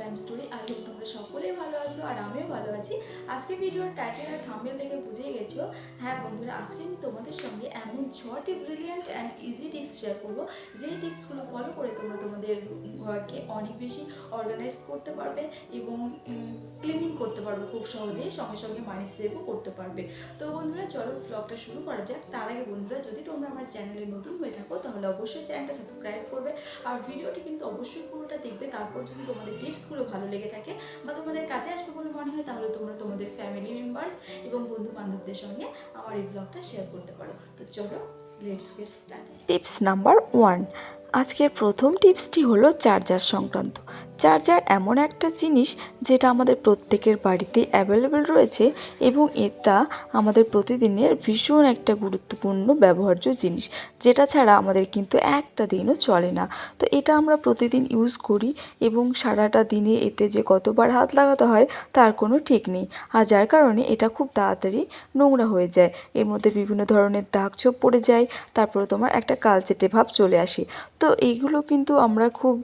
times today. I hope the তোমরা সকলেই ভালো আছো আর আমিও ভালো আছি। আজকে ভিডিওর টাইটেল আর থাম্বনেল দেখে বুঝেই গেছো। হ্যাঁ বন্ধুরা, আজকে আমি তোমাদের সঙ্গে এমন ছটি brilliant and easy tips share করব। যেই টিপসগুলো ফলো করে তোমরা তোমাদের ঘরকে অনেক বেশি অর্গানাইজ করতে পারবে এবং ক্লিনিং করতে পারবে খুব সহজেই, সঙ্গে সঙ্গে মানি সেভও করতে পারবে। তো বন্ধুরা, চলো ব্লগটা শুরু করা যাক। তার আগে বন্ধুরা, যদি তোমরা আমার চ্যানেলে নতুন হয়ে থাকো, তাহলে অবশ্যই চ্যানেলটা সাবস্ক্রাইব করবে। আর ভিডিওটি কিন্তু অবশ্যই পুরোটা দেখবে। তারপর যদি তোমাদের টিপসগুলো ভালো লেগে থাকে বা তোমাদের কাছে আসবে বলে মনে হয়, তাহলে তোমরা তোমাদের ফ্যামিলি মেম্বার্স এবং বন্ধু বান্ধবদের সঙ্গে আমার এই ব্লগটা শেয়ার করতে পারো। তো চলো let's get start tips number one আজকের প্রথম টিপসটি হলো চার্জার সংক্রান্ত। চার্জার এমন একটা জিনিস যেটা আমাদের প্রত্যেকের বাড়িতে অ্যাভেলেবেল রয়েছে এবং এটা আমাদের প্রতিদিনের ভীষণ একটা গুরুত্বপূর্ণ ব্যবহার্য জিনিস, যেটা ছাড়া আমাদের কিন্তু একটা দিনও চলে না। তো এটা আমরা প্রতিদিন ইউজ করি এবং সারাটা দিনে এতে যে কতবার হাত লাগাতে হয় তার কোনো ঠিক নেই। আর যার কারণে এটা খুব তাড়াতাড়ি নোংরা হয়ে যায়। এর মধ্যে বিভিন্ন ধরনের দাগ ছোপ পড়ে যায়, তারপরে তোমার একটা কালচেটে ভাব চলে আসে। তো এইগুলো কিন্তু আমরা খুব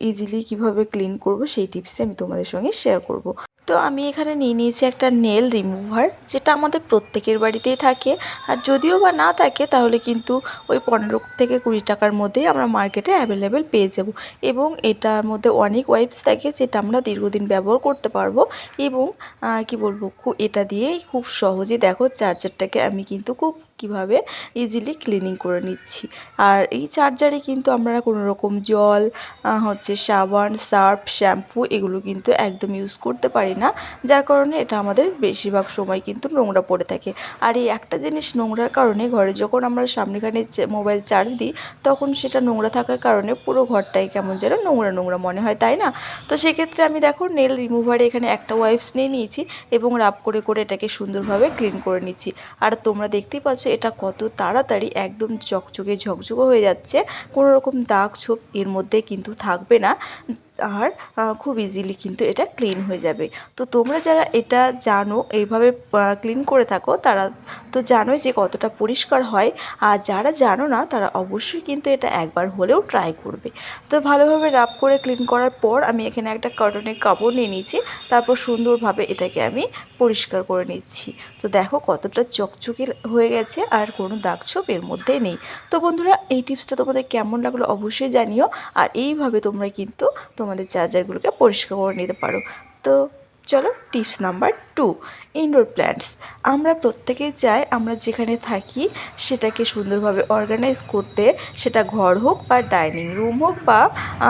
ইজিলি কীভাবে ক্লিন করব সেই টিপসে আমি তোমাদের সঙ্গে শেয়ার করব। তো আমি এখানে নিয়ে নিয়েছি একটা নেল রিমুভার, যেটা আমাদের প্রত্যেকের বাড়িতেই থাকে। আর যদিও বা না থাকে, তাহলে কিন্তু ওই পনেরো থেকে কুড়ি টাকার মধ্যেই আমরা মার্কেটে অ্যাভেলেবেল পেয়ে যাব। এবং এটার মধ্যে অনেক ওয়াইপস থাকে, যেটা আমরা দীর্ঘদিন ব্যবহার করতে পারব। এবং কি বলব এটা দিয়েই খুব সহজে দেখো চার্জারটাকে আমি কিন্তু খুব কীভাবে ইজিলি ক্লিনিং করে নিচ্ছি। আর এই চার্জারে কিন্তু আমরা কোনো রকম জল হচ্ছে সাবান, সার্ফ, শ্যাম্পু এগুলো কিন্তু একদম ইউজ করতে পারি না, যার কারণে এটা আমাদের বেশিরভাগ সময় কিন্তু নোংরা পড়ে থাকে। আর এই একটা জিনিস নোংরার কারণে ঘরে যখন আমরা সামনেখানে মোবাইল চার্জ দিই, তখন সেটা নোংরা থাকার কারণে পুরো ঘরটাই কেমন যেন নোংরা নোংরা মনে হয়, তাই না? তো সেক্ষেত্রে আমি দেখো নেল রিমুভারে এখানে একটা ওয়াইপস নিয়ে নিয়েছি এবং রাব করে করে এটাকে সুন্দরভাবে ক্লিন করে নিচ্ছি। আর তোমরা দেখতেই পাচ্ছ এটা কত তাড়াতাড়ি একদম চকচকে ঝকঝকে হয়ে যাচ্ছে। কোনো রকম দাগ ছোপ এর মধ্যে কিন্তু থাকবে না। আর খুব ইজিলি কিন্তু এটা ক্লিন হয়ে যাবে। তো তোমরা যারা এটা জানো, এইভাবে ক্লিন করে থাকো, তারা তো জানোই যে কতটা পরিষ্কার হয়। আর যারা জানো না, তারা অবশ্যই কিন্তু এটা একবার হলেও ট্রাই করবে। তো ভালোভাবে রাব করে ক্লিন করার পর আমি এখানে একটা কটনের কাপড় নিয়ে নিয়েছি, তারপর সুন্দরভাবে এটাকে আমি পরিষ্কার করে নিচ্ছি। তো দেখো কতটা চকচকে হয়ে গেছে, আর কোনো দাগ ছোপ এর মধ্যে নেই। তো বন্ধুরা, এই টিপসটা তোমাদের কেমন লাগল অবশ্যই জানিও। আর এইভাবে তোমরা কিন্তু তোমাদের চার্জারগুলোকে পরিষ্কার করে নিতে পারো। তো চলো tips number two indoor plants আমরা প্রত্যেকেই চাই আমরা যেখানে থাকি সেটাকে সুন্দরভাবে অর্গানাইজ করতে, সেটা ঘর হোক বা ডাইনিং রুম হোক বা,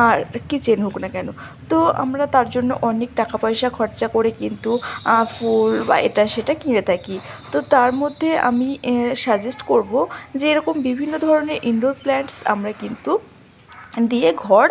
আর কিচেন হোক না কেন। তো আমরা তার জন্য অনেক টাকা পয়সা খরচা করে কিন্তু ফুল বা এটা সেটা কিনে থাকি। তো তার মধ্যে আমি সাজেস্ট করব যে এরকম বিভিন্ন ধরনের ইনডোর প্ল্যান্টস আমরা কিন্তু দিয়ে ঘর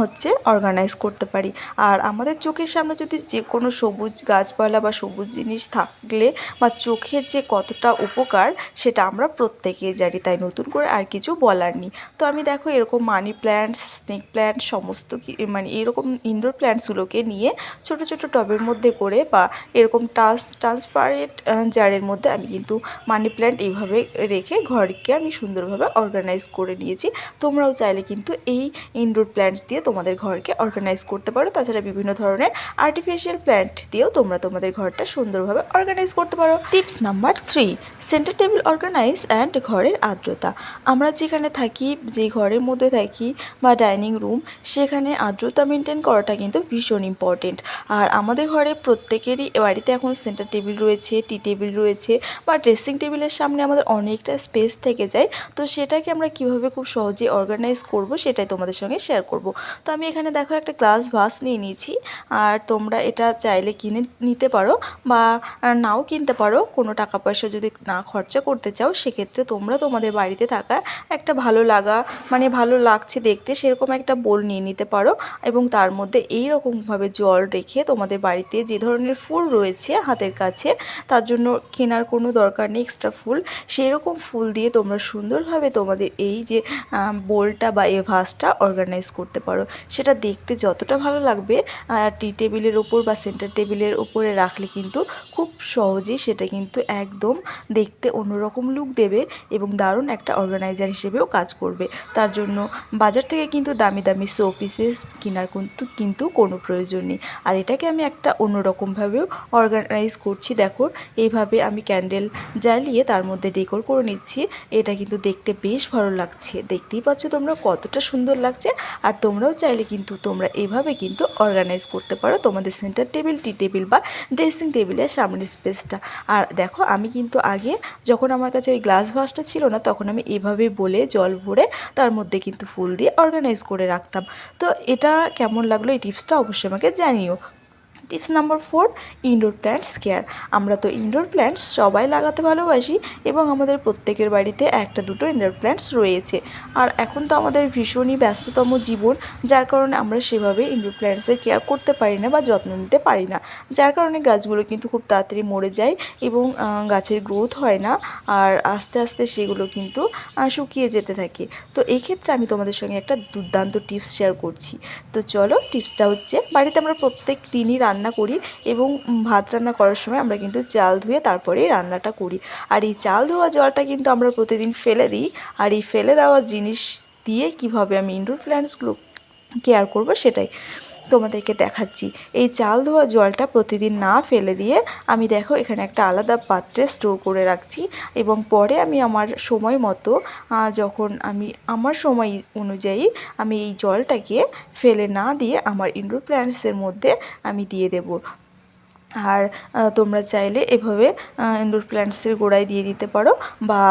হচ্ছে অর্গানাইজ করতে পারি। আর আমাদের চোখের সামনে যদি যে কোনো সবুজ গাছপালা বা সবুজ জিনিস থাকলে বা চোখের যে কতটা উপকার, সেটা আমরা প্রত্যেকেই জানি, তাই নতুন করে আর কিছু বলার নেই। তো আমি দেখো এরকম মানি প্ল্যান্টস স্নেক প্ল্যান্ট সমস্ত কি মানে এরকম ইনডোর প্ল্যান্টসগুলোকে নিয়ে ছোট ছোট টবের মধ্যে করে বা এরকম টাস ট্রান্সপারেন্ট জারের মধ্যে আমি কিন্তু মানি প্ল্যান্ট এইভাবে রেখে ঘরকে আমি সুন্দরভাবে অর্গানাইজ করে নিয়েছি। তোমরাও চাইলে কিন্তু এই ইনডোর প্ল্যান্টস দিয়ে তোমাদের ঘরকে অর্গানাইজ করতে পারো। তাছাড়া বিভিন্ন ধরনের আর্টিফিশিয়াল প্ল্যান্ট দিয়েও তোমরা তোমাদের ঘরটা সুন্দরভাবে অর্গানাইজ করতে পারো। Tips number three centre table organise and ঘরের আর্দ্রতা। আমরা যেখানে থাকি, যে ঘরের মধ্যে থাকি বা ডাইনিং রুম সেখানে আর্দ্রতা মেনটেন করাটা কিন্তু ভীষণ ইম্পর্টেন্ট আর আমাদের ঘরে প্রত্যেকেরই বাড়িতে এখন সেন্টার টেবিল রয়েছে টি টেবিল রয়েছে বা ড্রেসিং টেবিলের সামনে আমাদের অনেকটা স্পেস থেকে যায়। তো সেটাকে আমরা কীভাবে খুব সহজে অর্গানাইজ করব সেটাই তোমাদের সঙ্গে শেয়ার করব। তো আমি এখানে দেখো একটা গ্লাস ভাস নিয়ে নিয়েছি। আর তোমরা এটা চাইলে কিনে নিতে পারো বা নাও কিনতে পারো। কোনো টাকা পয়সা যদি না খরচা করতে চাও, সেক্ষেত্রে তোমরা তোমাদের বাড়িতে থাকা একটা ভালো লাগা মানে ভালো লাগছে দেখতে, সেরকম একটা বোল নিয়ে নিতে পারো। এবং তার মধ্যে এই রকমভাবে জল রেখে তোমাদের বাড়িতে যে ধরনের ফুল রয়েছে হাতের কাছে, তার জন্য কেনার কোনো দরকার নেই এক্সট্রা ফুল। সেরকম ফুল দিয়ে তোমরা সুন্দরভাবে তোমাদের এই যে বোলটা বা এই ভাসটা গ্লাসটা অর্গানাইজ করতে পারো। সেটা দেখতে যতটা ভালো লাগবে টি টেবিলের ওপর বা সেন্টার টেবিলের ওপরে রাখলে কিন্তু খুব সহজেই সেটা কিন্তু একদম দেখতে অন্যরকম লুক দেবে এবং দারুণ একটা অর্গানাইজার হিসেবেও কাজ করবে। তার জন্য বাজার থেকে কিন্তু দামি দামি শো পিসেস কেনার কিন্তু কিন্তু কোনো প্রয়োজন নেই। আর এটাকে আমি একটা অন্যরকমভাবেও অর্গানাইজ করছি, দেখো। এইভাবে আমি ক্যান্ডেল জ্বালিয়ে তার মধ্যে ডেকোর করে নিচ্ছি। এটা কিন্তু দেখতে বেশ ভালো লাগছে। দেখতেই পাচ্ছ তোমরা কতটা সুন্দর লাগছে। আর তোমরাও চাইলে কিন্তু তোমরা এভাবে কিন্তু অর্গানাইজ করতে পারো তোমাদের সেন্টার টেবিল টি টেবিল বা ড্রেসিং টেবিলের সামনের স্পেসটা আর দেখো, আমি কিন্তু আগে যখন আমার কাছে ওই গ্লাস ভাসটা ছিল না, তখন আমি এভাবে বলে জল ভরে তার মধ্যে কিন্তু ফুল দিয়ে অর্গানাইজ করে রাখতাম। তো এটা কেমন লাগল এই টিপসটা অবশ্যই আমাকে জানিও। Tips number four indoor plants care আমরা তো ইনডোর প্ল্যান্টস সবাই লাগাতে ভালোবাসি এবং আমাদের প্রত্যেকের বাড়িতে একটা দুটো ইনডোর প্ল্যান্টস রয়েছে। আর এখন তো আমাদের ভীষণই ব্যস্ততম জীবন, যার কারণে আমরা সেভাবে ইনডোর প্ল্যান্টসের কেয়ার করতে পারি না বা যত্ন নিতে পারি না। যার কারণে গাছগুলো কিন্তু খুব তাড়াতাড়ি মরে যায় এবং গাছের গ্রোথ হয় না, আর আস্তে আস্তে সেগুলো কিন্তু শুকিয়ে যেতে থাকে। তো এক্ষেত্রে আমি তোমাদের সঙ্গে একটা দুর্দান্ত টিপস শেয়ার করছি। তো চলো টিপসটা হচ্ছে, বাড়িতে আমরা প্রত্যেক দিনই রান্না করি এবং ভাত রান্না করার সময় আমরা কিন্তু চাল ধুয়ে তারপরে রান্নাটা করি। আর এই চাল ধোয়া জলটা কিন্তু আমরা প্রতিদিন ফেলে দিই। আর এই ফেলে দেওয়া জিনিস দিয়ে কীভাবে আমি ইনডোর প্ল্যান্টসগুলো কেয়ার করব সেটাই। তোমাদেরকে দেখাচ্ছি। এই চাল ধোয়া জলটা প্রতিদিন না ফেলে দিয়ে আমি দেখো এখানে একটা আলাদা পাত্রে স্টোর করে রাখছি এবং পরে আমি আমার সময় মতো যখন আমি আমার সময় অনুযায়ী আমি এই জলটাকে ফেলে না দিয়ে আমার ইনডোর প্ল্যান্টসের মধ্যে আমি দিয়ে দেবো। আর তোমরা চাইলে এভাবে ইনডোর প্ল্যান্টসের গোড়ায় দিয়ে দিতে পারো বা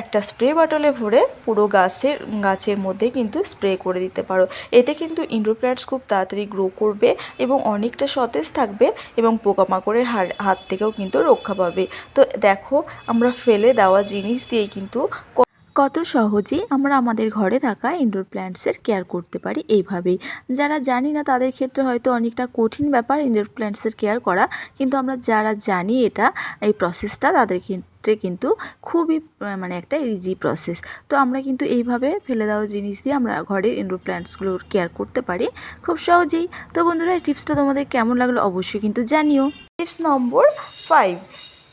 একটা স্প্রে বটলে ভরে পুরো গাছের গাছের মধ্যে কিন্তু স্প্রে করে দিতে পারো। এতে কিন্তু ইনডোর প্ল্যান্টস খুব তাড়াতাড়ি গ্রো করবে এবং অনেকটা সতেজ থাকবে এবং পোকামাকড়ের হাত থেকেও কিন্তু রক্ষা পাবে। তো দেখো, আমরা ফেলে দেওয়া জিনিস দিয়েই কিন্তু কত সহজেই আমরা আমাদের ঘরে থাকা ইনডোর প্ল্যান্টসের কেয়ার করতে পারি এইভাবেই। যারা জানি না তাদের ক্ষেত্রে হয়তো অনেকটা কঠিন ব্যাপার ইনডোর প্ল্যান্টসের কেয়ার করা, কিন্তু আমরা যারা জানি এটা, এই প্রসেসটা তাদের ক্ষেত্রে কিন্তু খুবই মানে একটা ইজি প্রসেস তো আমরা কিন্তু এইভাবে ফেলে দেওয়া জিনিস দিয়ে আমরা ঘরের ইনডোর প্ল্যান্টসগুলোর কেয়ার করতে পারি খুব সহজেই। তো বন্ধুরা, এই টিপসটা তোমাদের কেমন লাগল অবশ্যই কিন্তু জানিও। Tips number five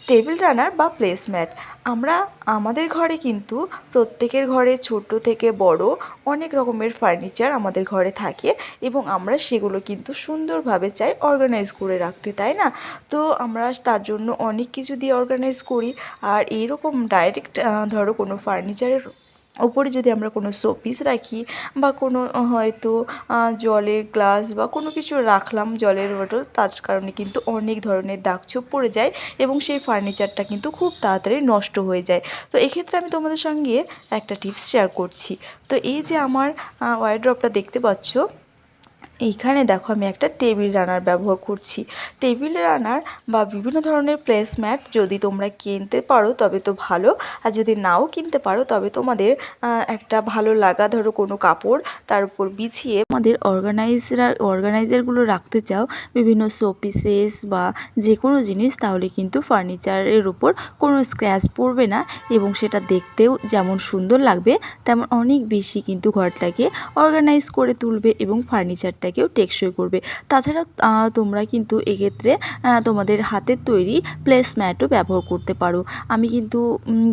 table runner বা প্লেসম্যাট আমরা আমাদের ঘরে কিন্তু প্রত্যেকের ঘরে ছোট থেকে বড় অনেক রকমের ফার্নিচার আমাদের ঘরে থাকে এবং আমরা সেগুলো কিন্তু সুন্দরভাবে চাই অর্গানাইজ করে রাখতে, তাই না? তো আমরা তার জন্য অনেক কিছু দিয়ে অর্গানাইজ করি। আর এইরকম ডাইরেক্ট ধরো কোনো ফার্নিচারের ওপরে যদি আমরা কোনো শোপিস রাখি বা কোনো হয়তো জলের গ্লাস বা কোনো কিছু রাখলাম জলের বোতল, তার কারণে কিন্তু অনেক ধরনের দাগ ছোপ পড়ে যায় এবং সেই ফার্নিচারটা কিন্তু খুব তাড়াতাড়ি নষ্ট হয়ে যায়। তো এক্ষেত্রে আমি তোমাদের সঙ্গে একটা টিপস শেয়ার করছি। তো এই যে আমার ওয়ারড্রপটা দেখতে পাচ্ছ এইখানে দেখো আমি একটা টেবিল রানার ব্যবহার করছি। টেবিল রানার বা বিভিন্ন ধরনের প্লেসম্যাট যদি তোমরা কিনতে পারো তবে তো ভালো, আর যদি নাও কিনতে পারো তবে তোমাদের একটা ভালো লাগা ধরো কোনো কাপড়, তার উপর বিছিয়ে আমাদের অর্গানাইজার অর্গানাইজারগুলো রাখতে চাও, বিভিন্ন শোপিসেস বা যে কোনো জিনিস, তাহলে কিন্তু ফার্নিচারের উপর কোনো স্ক্র্যাচ পড়বে না এবং সেটা দেখতেও যেমন সুন্দর লাগবে, তেমন অনেক বেশি কিন্তু ঘরটাকে অর্গানাইজ করে তুলবে এবং ফার্নিচারটাকেও টেকসই করবে। তাছাড়া তোমরা কিন্তু এক্ষেত্রে তোমাদের হাতের তৈরি প্লেসম্যাটও ব্যবহার করতে পারো। আমি কিন্তু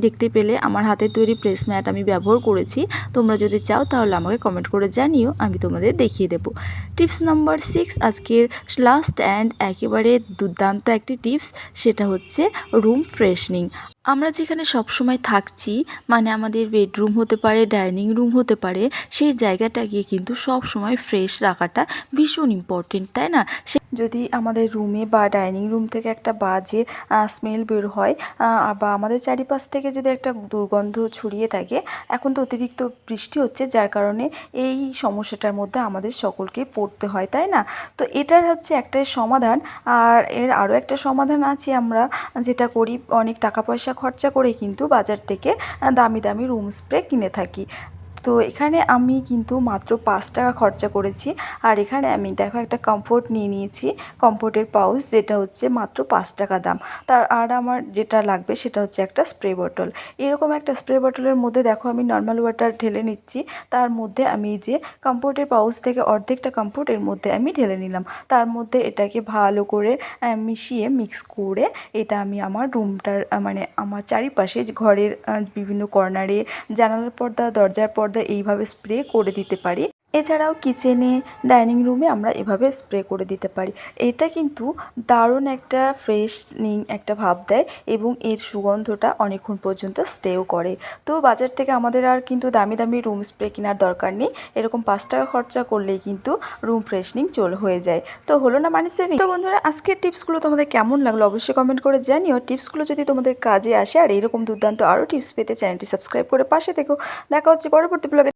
দেখতে পেলে আমার হাতের তৈরি প্লেসম্যাট আমি ব্যবহার করেছি। তোমরা যদি চাও তাহলে আমাকে কমেন্ট করে জানিও, আমি তোমাদের দেখিয়ে দেবো। টিপস নাম্বার সিক্স আজকের লাস্ট অ্যান্ড একেবারে দুর্দান্ত একটি টিপস, সেটা হচ্ছে রুম ফ্রেশনিং আমরা যেখানে সবসময় থাকছি মানে আমাদের বেডরুম হতে পারে, ডাইনিং রুম হতে পারে, সেই জায়গাটাকে কিন্তু সব সময় ফ্রেশ রাখাটা ভীষণ ইম্পর্টেন্ট তাই না? সে যদি আমাদের রুমে বা ডাইনিং রুম থেকে একটা বাজে স্মেল বের হয় বা আমাদের চারিপাশ থেকে যদি একটা দুর্গন্ধ ছড়িয়ে থাকে, এখন তো অতিরিক্ত বৃষ্টি হচ্ছে, যার কারণে এই সমস্যাটার মধ্যে আমাদের সকলকে পড়তে হয়, তাই না? তো এটার হচ্ছে একটাই সমাধান, আর এর আরও একটা সমাধান আছে আমরা, যেটা করি অনেক টাকা পয়সা খরচা করে কিন্তু বাজার থেকে দামি দামি রুম স্প্রে কিনে থাকি। তো এখানে আমি কিন্তু মাত্র পাঁচ টাকা খরচা করেছি। আর এখানে আমি দেখো একটা কমফোর্ট নিয়ে নিয়েছি কমফোর্টের পাউচ যেটা হচ্ছে মাত্র পাঁচ টাকা দাম। তার আর আমার যেটা লাগবে সেটা হচ্ছে একটা স্প্রে বটল এরকম একটা স্প্রে বটলের মধ্যে দেখো আমি নর্মাল ওয়াটার ঢেলে নিচ্ছি। তার মধ্যে আমি যে কমফোর্টের পাউচ থেকে অর্ধেকটা কমফোর্ট এর মধ্যে আমি ঢেলে নিলাম। তার মধ্যে এটাকে ভালো করে মিশিয়ে মিক্স করে এটা আমি আমার রুমটার মানে আমার চারিপাশে ঘরের বিভিন্ন কর্নারে জানালার পর্দা, দরজার পর্দা এইভাবে স্প্রে করে দিতে পারি। এছাড়াও কিচেনে, ডাইনিং রুমে আমরা এভাবে স্প্রে করে দিতে পারি। এটা কিন্তু দারুণ একটা ফ্রেশনিং একটা ভাব দেয় এবং এর সুগন্ধটা অনেকক্ষণ পর্যন্ত স্টেও করে। তো বাজার থেকে আমাদের আর কিন্তু দামি দামি রুম স্প্রে কেনার দরকার নেই। এরকম পাঁচ টাকা খরচা করলেই কিন্তু রুম ফ্রেশনিং চল হয়ে যায়। তো হলো না মানি সেভিং? তো বন্ধুরা, আজকের টিপসগুলো তোমাদের কেমন লাগল অবশ্যই কমেন্ট করে জানিও। টিপসগুলো যদি তোমাদের কাজে আসে আর এরকম দুর্দান্ত আরও টিপস পেতে চ্যানেলটি সাবস্ক্রাইব করে পাশে থেকো। দেখা হচ্ছে পরবর্তী ব্লগে